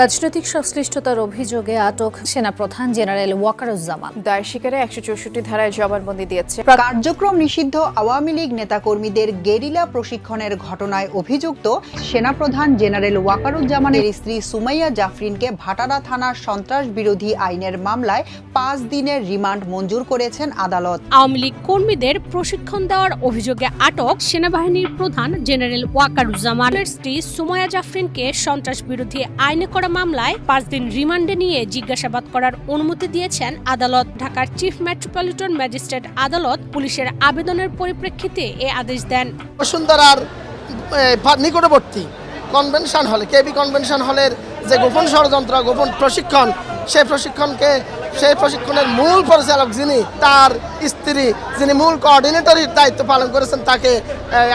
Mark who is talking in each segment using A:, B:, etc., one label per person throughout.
A: রাজনৈতিক সংশ্লিষ্টতার অভিযোগে আটক সেনাপ্রধান জেনারেল ওয়াকারুজ্জামান।
B: দায় স্বীকারে একশো চৌষট্টি ধারায় জবানবন্দি দিয়েছে।
C: কার্যক্রম নিষিদ্ধ আওয়ামী লীগ নেতাকর্মীদের গেরিলা প্রশিক্ষণের ঘটনায় অভিযুক্ত সেনাপ্রধান জেনারেল ওয়াকারুজ্জামানের স্ত্রী সুমাইয়া জাফরিনকে ভাটারা থানার সন্ত্রাস বিরোধী আইনের মামলায় পাঁচ দিনের রিমান্ড মঞ্জুর করেছেন আদালত।
D: আওয়ামী লীগ কর্মীদের প্রশিক্ষণ দেওয়ার অভিযোগে আটক সেনাবাহিনীর প্রধান জেনারেল ওয়াকারুজ্জামানের স্ত্রী সুমায়া জাফরিনকে সন্ত্রাস বিরোধী আইনে করা মামলায় পাঁচ দিন রিমান্ডে নিয়ে জিজ্ঞাসাবাদ করার অনুমতি দিয়েছেন আদালত। ঢাকার চিফ মেট্রোপলিটন ম্যাজিস্ট্রেট আদালত পুলিশের আবেদনের পরিপ্রেক্ষিতে এ আদেশ দেন।
E: বসুন্ধরার নিকটবর্তী কনভেনশন হলে কেবি কনভেনশন হলের যে গোপন ষড়যন্ত্র গোপন প্রশিক্ষণ সেই প্রশিক্ষণকে সেই প্রশিক্ষণের মূল পরিচালক যিনি তার স্ত্রী যিনি মূল কোঅর্ডিনেটরের দায়িত্ব পালন করেছেন তাকে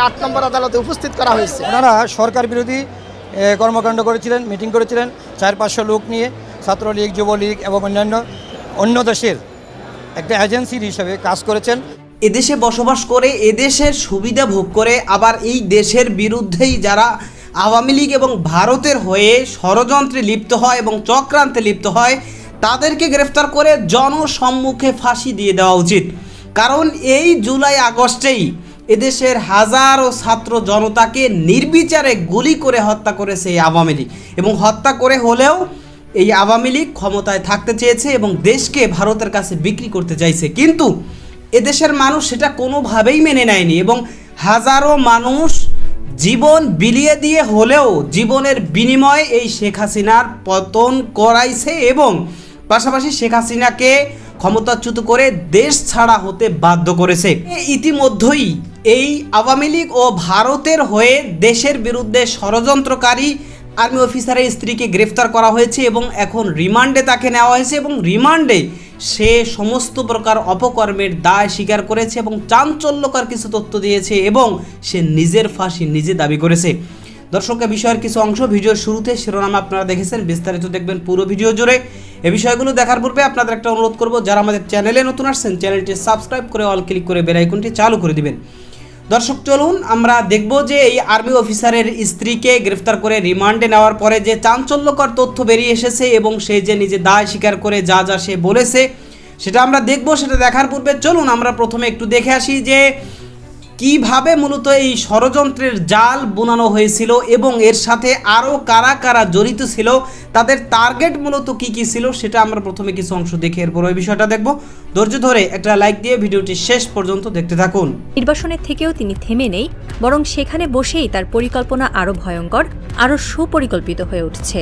E: আট নম্বর আদালতে উপস্থিত করা হয়েছে।
F: ওনারা সরকার বিরোধী কর্মকাণ্ড করেছিলেন, মিটিং করেছিলেন চার পাঁচশো লোক নিয়ে, ছাত্রলীগ, যুবলীগ এবং অন্যান্য, অন্য দেশের একটা এজেন্সির হিসেবে কাজ করেছেন।
G: এদেশে বসবাস করে, এদেশের সুবিধা ভোগ করে, আবার এই দেশের বিরুদ্ধেই যারা আওয়ামী লীগ এবং ভারতের হয়ে ষড়যন্ত্রে লিপ্ত হয় এবং চক্রান্তে লিপ্ত হয়, তাদেরকে গ্রেফতার করে জনসম্মুখে ফাঁসি দিয়ে দেওয়া উচিত। কারণ এই জুলাই আগস্টেই এদেশের হাজারো ছাত্র জনতাকে নির্বিচারে গুলি করে হত্যা করেছে এই আওয়ামী লীগ। এবং হত্যা করে হলেও এই আওয়ামী লীগ ক্ষমতায় থাকতে চেয়েছে এবং দেশকে ভারতের কাছে বিক্রি করতে চাইছে। কিন্তু এদেশের মানুষ সেটা কোনোভাবেই মেনে নেয়নি এবং হাজারো মানুষ জীবন বিলিয়ে দিয়ে হলেও জীবনের বিনিময়ে এই শেখ হাসিনার পতন করাইছে এবং পাশাপাশি শেখ হাসিনাকে ক্ষমতাচ্যুত করে দেশ ছাড়া হতে বাধ্য করেছে। ইতিমধ্যেই এই আওয়ামী লীগ ও ভারতের হয়ে দেশের বিরুদ্ধে ষড়যন্ত্রকারী আর্মি অফিসারের স্ত্রীকে গ্রেফতার করা হয়েছে এবং এখন রিমান্ডে তাকে নেওয়া হয়েছে এবং রিমান্ডে সে সমস্ত প্রকার অপকর্মের দায় স্বীকার করেছে এবং চাঞ্চল্যকর কিছু তথ্য দিয়েছে এবং সে নিজের ফাঁসি নিজে দাবি করেছে। দর্শক, এ বিষয়ের কিছু অংশ ভিডিওর শুরুতে শিরোনাম আপনারা দেখেছেন। বিস্তারিত দেখবেন পুরো ভিডিও জুড়ে। এ বিষয়গুলো দেখার পূর্বে আপনাদের একটা অনুরোধ করব, যারা আমাদের চ্যানেলে নতুন আসছেন, চ্যানেলটি সাবস্ক্রাইব করে অল ক্লিক করে বেল আইকনটি চালু করে দিবেন। দর্শক, চলুন আমরা দেখব যে এই আর্মি অফিসারের স্ত্রীকে গ্রেফতার করে রিমান্ডে নেওয়ার পরে যে চাঞ্চল্যকর তথ্য বেরিয়ে এসেছে এবং সে যে নিজে দায় স্বীকার করে যা যা সে বলেছে, সেটা আমরা দেখব, সেটা দেখার পূর্বে চলুন আমরা প্রথমে একটু দেখে আসি যে কীভাবে মূলত এই ষড়যন্ত্রের জাল বোনানো হয়েছিল এবং এর সাথে আরও কারা কারা জড়িত ছিল, তাদের টার্গেট মূলত কি কি ছিল সেটা আমরা প্রথমে কিছু অংশ দেখে এরপর ওই বিষয়টা দেখব। ধৈর্য ধরে একটা লাইক দিয়ে ভিডিওটি শেষ পর্যন্ত দেখতে থাকুন।
H: নির্বাসনের থেকেও তিনি থেমে নেই, বরং সেখানে বসেই তার পরিকল্পনা আরও ভয়ঙ্কর আরও সুপরিকল্পিত হয়ে উঠছে।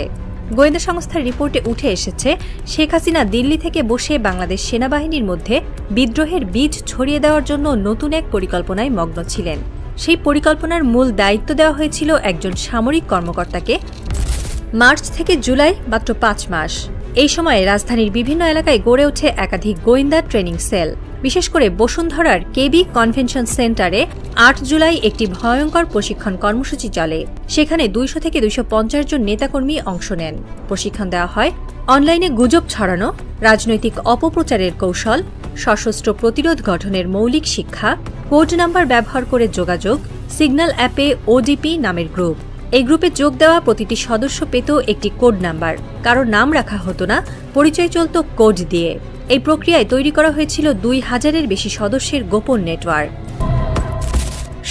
H: গোয়েন্দা সংস্থার রিপোর্টে উঠে এসেছে, শেখ হাসিনা দিল্লি থেকে বসে বাংলাদেশ সেনাবাহিনীর মধ্যে বিদ্রোহের বীজ ছড়িয়ে দেওয়ার জন্য নতুন এক পরিকল্পনায় মগ্ন ছিলেন। সেই পরিকল্পনার মূল দায়িত্ব দেওয়া হয়েছিল একজন সামরিক কর্মকর্তাকে। মার্চ থেকে জুলাই, মাত্র পাঁচ মাস। এই সময়ে রাজধানীর বিভিন্ন এলাকায় গড়ে ওঠে একাধিক গোয়েন্দা ট্রেনিং সেল। বিশেষ করে বসুন্ধরার কেবি কনভেনশন সেন্টারে আট জুলাই একটি ভয়ঙ্কর প্রশিক্ষণ কর্মসূচি চলে। সেখানে দুইশো থেকে দুইশো পঞ্চাশ জন নেতাকর্মী অংশ নেন। প্রশিক্ষণ দেওয়া হয় অনলাইনে গুজব ছড়ানো, রাজনৈতিক অপপ্রচারের কৌশল, সশস্ত্র প্রতিরোধ গঠনের মৌলিক শিক্ষা, কোড নাম্বার ব্যবহার করে যোগাযোগ, সিগন্যাল অ্যাপে ওডিপি নামের গ্রুপ। এই গ্রুপে যোগ দেওয়া প্রতিটি সদস্য পেত একটি কোড নাম্বার। কারও নাম রাখা হতো না, পরিচয় চলত কোড দিয়ে। এই প্রক্রিয়ায় তৈরি করা হয়েছিল দুই হাজারের বেশি সদস্যের গোপন নেটওয়ার্ক।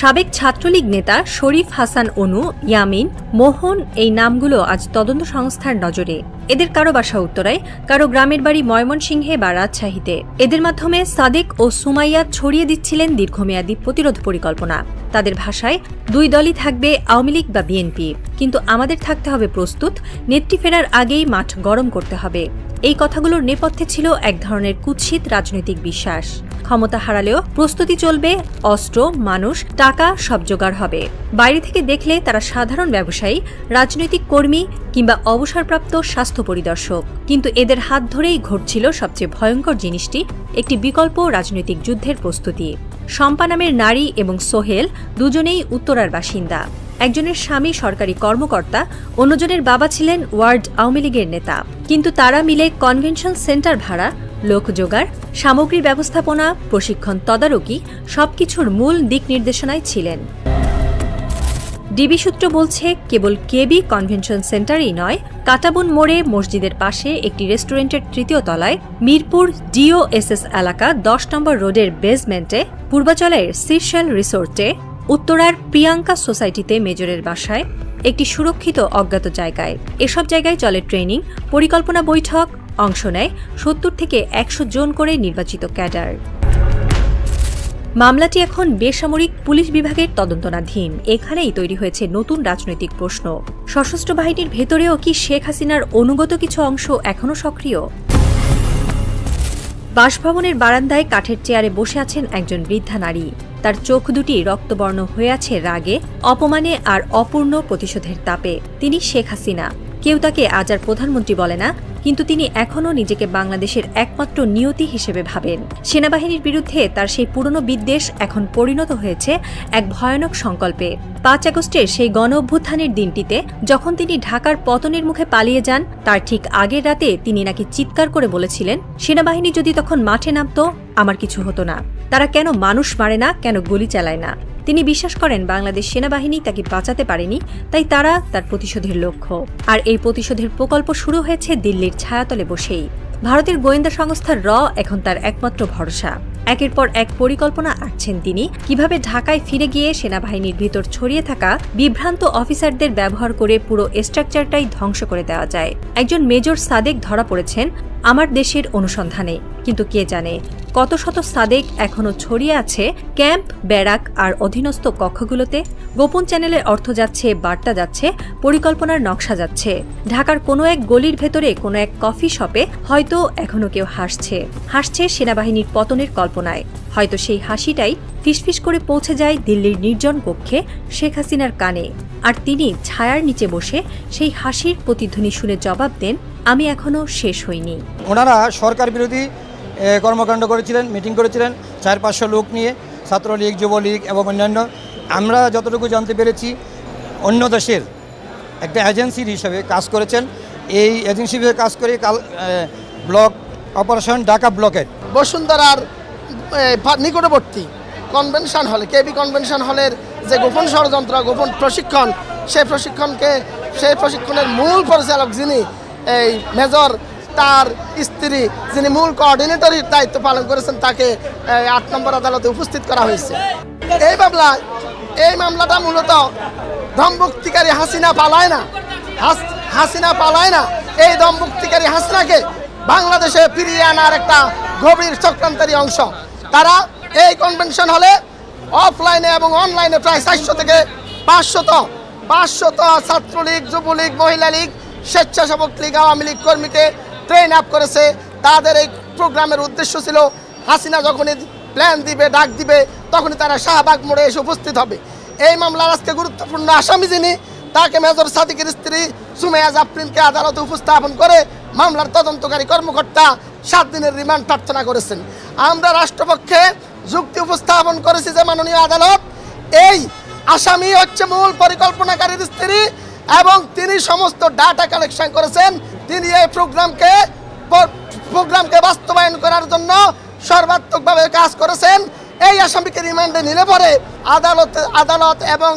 H: সাবেক ছাত্রলীগ নেতা শরীফ হাসান অনু, ইয়ামিন, মোহন এই নামগুলো আজ তদন্ত সংস্থার নজরে। এদের কারও বাসা উত্তরায়, কারও গ্রামের বাড়ি ময়মনসিংহে বা রাজশাহীতে। এদের মাধ্যমে সাদেক ও সুমাইয়া ছড়িয়ে দিচ্ছিলেন দীর্ঘমেয়াদী প্রতিরোধ পরিকল্পনা। তাদের ভাষায়, দুই দলই থাকবে আওয়ামী লীগ বা বিএনপি। কিন্তু আমাদের থাকতে হবে প্রস্তুত, নেত্রী ফেরার আগেই মাঠ গরম করতে হবে। এই কথাগুলোর নেপথ্যে ছিল এক ধরনের কুৎসিত রাজনৈতিক বিশ্বাস। ক্ষমতা হারালেও প্রস্তুতি চলবে, অস্ত্র, মানুষ, টাকা সব জোগাড় হবে। বাইরে থেকে দেখলে তারা সাধারণ ব্যবসায়ী, রাজনৈতিক কর্মী কিংবা অবসরপ্রাপ্ত স্বাস্থ্য পরিদর্শক। কিন্তু এদের হাত ধরেই ঘটছিল সবচেয়ে ভয়ঙ্কর জিনিসটি, একটি বিকল্প রাজনৈতিক যুদ্ধের প্রস্তুতি। শম্পা নামের নারী এবং সোহেল দুজনেই উত্তরার বাসিন্দা। একজনের স্বামী সরকারি কর্মকর্তা, অন্যজনের বাবা ছিলেন ওয়ার্ড আওয়ামী লীগের নেতা। কিন্তু তারা মিলে কনভেনশন সেন্টার ভাড়া, লোক জোগাড়, সামগ্রী ব্যবস্থাপনা, প্রশিক্ষণ তদারকি সবকিছুর মূল দিক নির্দেশনায় ছিলেন। ডিবি সূত্র বলছে, কেবল কেবি কনভেনশন সেন্টারই নয়, কাটাবন মোড়ে মসজিদের পাশে একটি রেস্টুরেন্টের তৃতীয় তলায় মিরপুর ডিওএসএস এলাকা দশ নম্বর রোডের বেসমেন্টে, পূর্বাচলের সিরশেল রিসোর্টে উত্তরার প্রিয়াঙ্কা সোসাইটিতে মেজরের বাসায় একটি সুরক্ষিত অজ্ঞাত জায়গায়। এসব জায়গায় চলে ট্রেনিং, পরিকল্পনা বৈঠক, অংশ নেয় সত্তর থেকে একশো জন করে নির্বাচিত ক্যাডার। মামলাটি এখন বেসামরিক পুলিশ বিভাগের তদন্তনাধীন। এখানেই তৈরি হয়েছে নতুন রাজনৈতিক প্রশ্ন। সশস্ত্র বাহিনীর ভেতরেও কি শেখ হাসিনার অনুগত কিছু অংশ এখনও সক্রিয়? বাসভবনের বারান্দায় কাঠের চেয়ারে বসে আছেন একজন বৃদ্ধা নারী। তার চোখ দুটি রক্তবর্ণ হয়ে আছে রাগে, অপমানে আর অপূর্ণ প্রতিশোধের তাপে। তিনি শেখ হাসিনা। কেউ তাকে আজ আর প্রধানমন্ত্রী বলে না, কিন্তু তিনি এখনও নিজেকে বাংলাদেশের একমাত্র নিয়তি হিসেবে ভাবেন। সেনাবাহিনীর বিরুদ্ধে তার সেই পুরনো বিদ্বেষ এখন পরিণত হয়েছে এক ভয়ানক সংকল্পে। পাঁচ আগস্টের সেই গণ অভ্যুত্থানের দিনটিতে, যখন তিনি ঢাকার পতনের মুখে পালিয়ে যান, তার ঠিক আগের রাতে তিনি নাকি চিৎকার করে বলেছিলেন, সেনাবাহিনী যদি তখন মাঠে নামতো, আমার কিছু হতো না। তারা কেন মানুষ মারে না, কেন গুলি চালায় না? তিনি বিশ্বাস করেন বাংলাদেশ সেনাবাহিনী তাকে বাঁচাতে পারেনি, তাই তারা তার প্রতিশোধের লক্ষ্য। আর এই প্রতিশোধের প্রকল্প শুরু হয়েছে দিল্লির ছায়াতলে বসেই। ভারতের গোয়েন্দা সংস্থা র এখন তার একমাত্র ভরসা। একের পর এক পরিকল্পনা আঁকছেন তিনি, কীভাবে ঢাকায় ফিরে গিয়ে সেনাবাহিনীর ভিতর ছড়িয়ে থাকা বিভ্রান্ত অফিসারদের ব্যবহার করে পুরো স্ট্রাকচারটাই ধ্বংস করে দেওয়া যায়। একজন মেজর সাদেক ধরা পড়েছেন আমার দেশের অনুসন্ধানে। কিন্তু কে জানে, কত শত সাদেক এখনও ছড়িয়ে আছে ক্যাম্প, ব্যারাক আর অধীনস্থ কক্ষগুলোতে? গোপন চ্যানেলের অর্থ যাচ্ছে, বার্তা যাচ্ছে, পরিকল্পনার নকশা যাচ্ছে। ঢাকার কোনো এক গলির ভেতরে কোনো এক কফি শপে হয়তো এখনও কেউ হাসছে। হাসছে সেনাবাহিনীর পতনের কল্পনায়। হয়তো সেই হাসিটাই ফিসফিস করে পৌঁছে যায় দিল্লির নির্জন কক্ষে শেখ হাসিনার কানে। আর তিনি ছায়ার নিচে বসে সেই হাসির প্রতিধ্বনি শুনে জবাব দেন আমি এখনও শেষ হইনি।
F: ওনারা সরকার বিরোধী কর্মকাণ্ড করেছিলেন মিটিং করেছিলেন চার পাঁচশো লোক নিয়ে ছাত্রলীগ যুবলীগ এবং অন্যান্য। আমরা যতটুকু জানতে পেরেছি অন্য দেশের একটা এজেন্সির হিসাবে কাজ করেছেন। এই এজেন্সি হিসেবে কাজ করে কাল ব্লক অপারেশন ঢাকা ব্লকের।
E: বসুন্ধরার নিকটবর্তী কনভেনশন হলে কেবি কনভেনশন হলের যে গোপন ষড়যন্ত্র, গোপন প্রশিক্ষণ, সেই প্রশিক্ষণকে, সেই প্রশিক্ষণের মূল পরিচালক যিনি, এই মেজর তার স্ত্রী, যিনি মূল কোঅর্ডিনেটরের দায়িত্ব পালন করেছেন, তাকে আট নম্বর আদালতে উপস্থিত করা হয়েছে। এই মামলায় এই মামলাটা মূলত দমভুক্তিকারী হাসিনা পালায় না। হাস- হাসিনা পালায় না। এই দমভুক্তিকারী হাসিনাকে বাংলাদেশে ফিরিয়ে আনার একটা গভীর চক্রান্তারী অংশ। তারা এই কনভেনশন হলে অফলাইনে এবং অনলাইনে প্রায় চারশো থেকে পাঁচশত পাঁচশত ছাত্রলীগ, যুবলীগ, মহিলা লীগ, স্বেচ্ছাসেবক লীগ, আওয়ামী লীগ কর্মীকে ট্রেন আপ করেছে। তাদের এই প্রোগ্রামের উদ্দেশ্য ছিল, হাসিনা যখনই প্ল্যান দিবে, ডাক দিবে, তখনই তারা শাহবাগ মোড়ে এসে উপস্থিত হবে। এই মামলার আজকে গুরুত্বপূর্ণ আসামি যিনি, তাকে মেজর সাদিকের স্ত্রী সুমেয়া জাফরিনকে আদালতে উপস্থাপন করে মামলার তদন্তকারী কর্মকর্তা সাত দিনের রিমান্ড প্রার্থনা করেছেন। আমরা রাষ্ট্রপক্ষে যুক্তি উপস্থাপন করেছে যে মাননীয় আদালত, এই আসামি হচ্ছে মূল পরিকল্পনাকারীর স্ত্রী এবং তিনি সমস্ত ডাটা কালেকশন করেছেন। তিনি এই প্রোগ্রামকে প্রোগ্রামকে বাস্তবায়ন করার জন্য সর্বাত্মকভাবে কাজ করেছেন। এই আসামিকে রিমান্ডে নিলে পরে আদালত আদালত এবং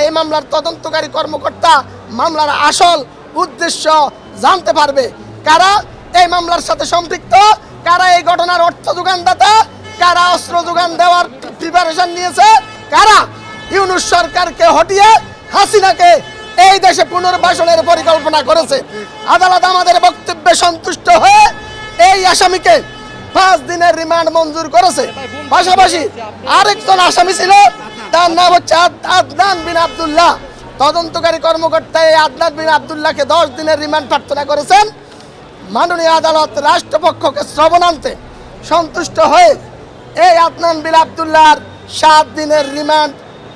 E: এই মামলার তদন্তকারী কর্মকর্তা মামলার আসল উদ্দেশ্য জানতে পারবে কারা এই মামলার সাথে সম্পৃক্ত, কারা এই ঘটনার অর্থ যোগানদাতা কারা অস্ত্র যোগান দেওয়ার প্রিপারেশন নিয়েছে? কারা? ইউনুস সরকারকে হটিয়ে হাসিনাকে এই দেশে পুনর্বাসনের পরিকল্পনা করেছে। আদালত আমাদের বক্তব্যে সন্তুষ্ট হয়ে এই আসামিকে পাঁচ দিনের রিমান্ড মঞ্জুর করেছে। পাশাপাশি আরেকজন আসামি ছিল, তার নাম হচ্ছে আদ- আদনান বিন আবদুল্লাহ। তদন্তকারী কর্মকর্তা এই আদনান বিন আবদুল্লাহকে দশ দিনের রিমান্ড প্রার্থনা করেছেন। মাননীয় আদালত রাষ্ট্রপক্ষকে শ্রবণান্তে সন্তুষ্ট হয়ে এই আদনান বিল আবদুল্লাহর সাত দিনের রিমান্ড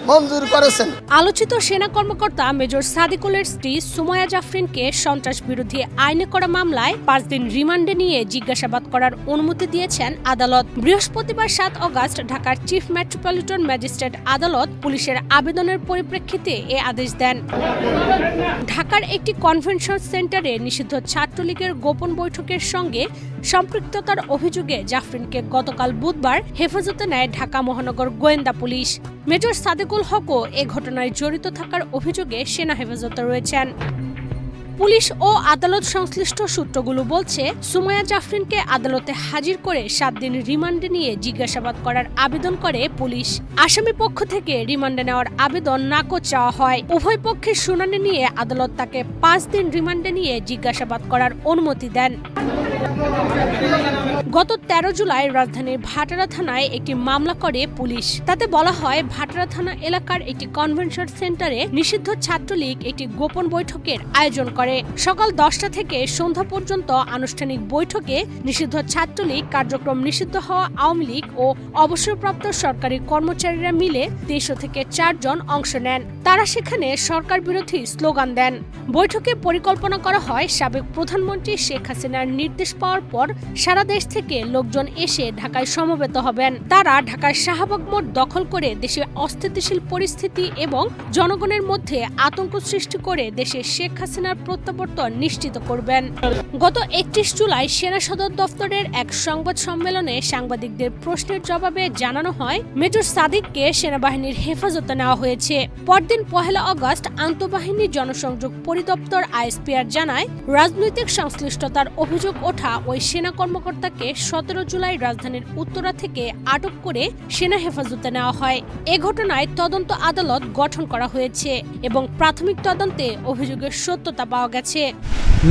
E: মঞ্জুর করেছেন।
D: আলোচিত সেনা কর্মকর্তা মেজর সাদিকুলের স্ত্রী সুময়া জাফরিনকে সন্ত্রাস বিরোধী আইনে করা মামলায় পাঁচ দিন রিমান্ডে নিয়ে জিজ্ঞাসাবাদ করার অনুমতি দিয়েছেন আদালত। বৃহস্পতিবার সাত অগাস্ট ঢাকার চিফ মেট্রোপলিটন ম্যাজিস্ট্রেট আদালত পুলিশের আবেদনের পরিপ্রেক্ষিতে এ আদেশ দেন। ঢাকার একটি কনভেনশন সেন্টারে নিষিদ্ধ ছাত্রলীগের গোপন বৈঠকের সঙ্গে সম্পৃক্ততার অভিযোগে জাফরিনকে গতকাল বুধবার হেফাজতে নেয় ঢাকা মহানগর গোয়েন্দা পুলিশ। মেজর সাদেকুল শফিকুল হকও এ ঘটনায় জড়িত থাকার অভিযোগে সেনা হেফাজতে রয়েছেন। পুলিশ ও আদালত সংশ্লিষ্ট সূত্রগুলো বলছে, সুমাইয়া জাফরিনকে আদালতে হাজির করে সাত দিন রিমান্ডে নিয়ে জিজ্ঞাসাবাদ করার আবেদন করে পুলিশ। আসামি পক্ষ থেকে রিমান্ডে নেওয়ার আবেদন নাকচ চাওয়া হয়। উভয় পক্ষের শুনানি নিয়ে আদালত তাকে পাঁচ দিন রিমান্ডে নিয়ে জিজ্ঞাসাবাদ করার অনুমতি দেন। গত তেরো জুলাই রাজধানীর ভাটারা থানায় একটি মামলা করে পুলিশ। তাতে বলা হয়, ভাটারা থানা এলাকার একটি কনভেনশন সেন্টারে নিষিদ্ধ ছাত্রলীগ একটি গোপন বৈঠকের আয়োজন করে। সকাল দশটা থেকে সন্ধ্যা পর্যন্ত আনুষ্ঠানিক বৈঠকে নিষিদ্ধ ছাত্রলীগ কার্যক্রম নিষিদ্ধ হওয়া আওয়ামী লীগ ও অবসরপ্রাপ্ত সরকারি কর্মচারীরা মিলে দেড়শো থেকে চারজন অংশ নেন। তারা সেখানে সরকার বিরোধী স্লোগান দেন। বৈঠকে পরিকল্পনা করা হয় সাবেক প্রধানমন্ত্রী শেখ হাসিনার নির্দেশ পাওয়ার পর সারা দেশ থেকে লোকজন এসে ঢাকায় সমবেত হবেন। তারা ঢাকার শাহবাগ মোড় দখল করে দেশে অস্থিতিশীল পরিস্থিতি এবং জনগণের মধ্যে আতঙ্ক সৃষ্টি করে দেশে শেখ হাসিনার প্রত্যাবর্তন নিশ্চিত করবেন। গত একত্রিশ জুলাই সেনা সদর দফতরের এক সংবাদ সম্মেলনে সাংবাদিকদের প্রশ্নের জবাবে জানানো হয়, মেজর সাদিককে সেনাবাহিনীর হেফাজতে নেওয়া হয়েছে। পরদিন পহেলা আগস্ট আন্তঃবাহিনী জনসংযোগ পরিদপ্তর আইএসপিআর জানায়, রাজনৈতিক সংশ্লিষ্টতার অভিযোগ ওঠা ওই সেনা কর্মকর্তাকে সতেরো জুলাই রাজধানীর উত্তরা থেকে আটক করে সেনা হেফাজতে নেওয়া হয়। এ ঘটনায় তদন্ত আদালত গঠন করা হয়েছে এবং প্রাথমিক তদন্তে অভিযোগের সত্যতা পাওয়া গেছে।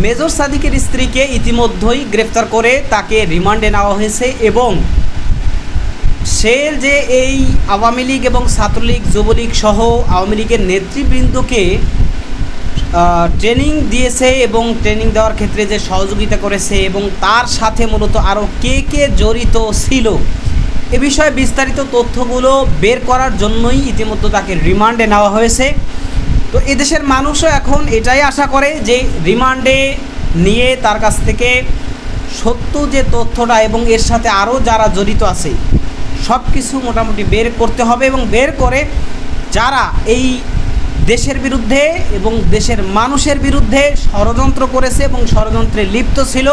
G: মেজর সাদিকের স্ত্রীকে ইতিমধ্যেই গ্রেফতার করে তাকে রিমান্ডে নেওয়া হয়েছে এবং সে যে এই আওয়ামী লীগ এবং ছাত্রলীগ, যুবলীগ সহ আওয়ামী লীগের নেতৃবৃন্দকে ট্রেনিং দিয়েছে এবং ট্রেনিং দেওয়ার ক্ষেত্রে যে সহযোগিতা করেছে এবং তার সাথে মূলত আরও কে কে জড়িত ছিল এ বিষয়ে বিস্তারিত তথ্যগুলো বের করার জন্যই ইতিমধ্যে তাকে রিমান্ডে নেওয়া হয়েছে। তো এদেশের মানুষও এখন এটাই আশা করে যে রিমান্ডে নিয়ে তার কাছ থেকে সত্য যে তথ্যটা এবং এর সাথে আরও যারা জড়িত আছে সব কিছু মোটামুটি বের করতে হবে এবং বের করে যারা এই দেশের বিরুদ্ধে এবং দেশের মানুষের বিরুদ্ধে ষড়যন্ত্র করেছে এবং ষড়যন্ত্রে লিপ্ত ছিল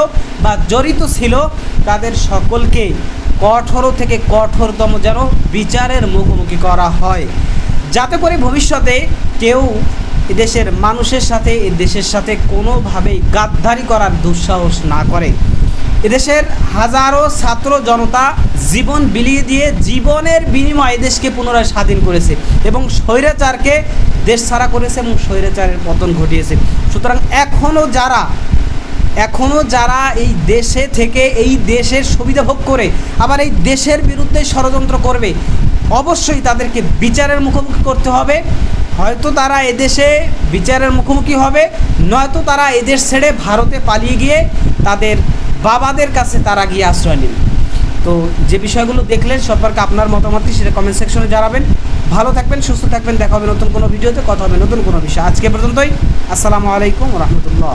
G: বা জড়িত ছিল, তাদের সকলকে কঠোর থেকে কঠোরতম যেন বিচারের মুখোমুখি করা হয়। যাতে করে ভবিষ্যতে কেউ এদেশের মানুষের সাথে এ দেশের সাথে কোনোভাবেই গাদ্দারি করার দুঃসাহস না করে। এদেশের হাজারো ছাত্র জনতা জীবন বিলিয়ে দিয়ে জীবনের বিনিময়ে দেশকে পুনরায় স্বাধীন করেছে এবং স্বৈরাচারকে দেশ ছাড়া করেছে এবং স্বৈরাচারের পতন ঘটিয়েছে। সুতরাং এখনও যারা এখনও যারা এই দেশে থেকে, এই দেশের সুবিধা ভোগ করে, আবার এই দেশের বিরুদ্ধে ষড়যন্ত্র করবে, অবশ্যই তাদেরকে বিচারের মুখোমুখি করতে হবে। হয়তো তারা এদেশে বিচারের মুখোমুখি হবে, নয়তো তারা এদেশ ছেড়ে ভারতে পালিয়ে গিয়ে তাদের বাবাদের কাছে তারা গিয়ে আশ্রয় নেবে। তো যে বিষয়গুলো দেখলেন, সম্পর্কে আপনার মতামতটি সেটা কমেন্ট সেকশনে জানাবেন। ভালো থাকবেন, সুস্থ থাকবেন, দেখা হবে নতুন কোনো ভিডিওতে, কথা হবে নতুন কোনো বিষয়। আজকে পর্যন্তই, আসসালামু আলাইকুম রহমতুল্লাহ।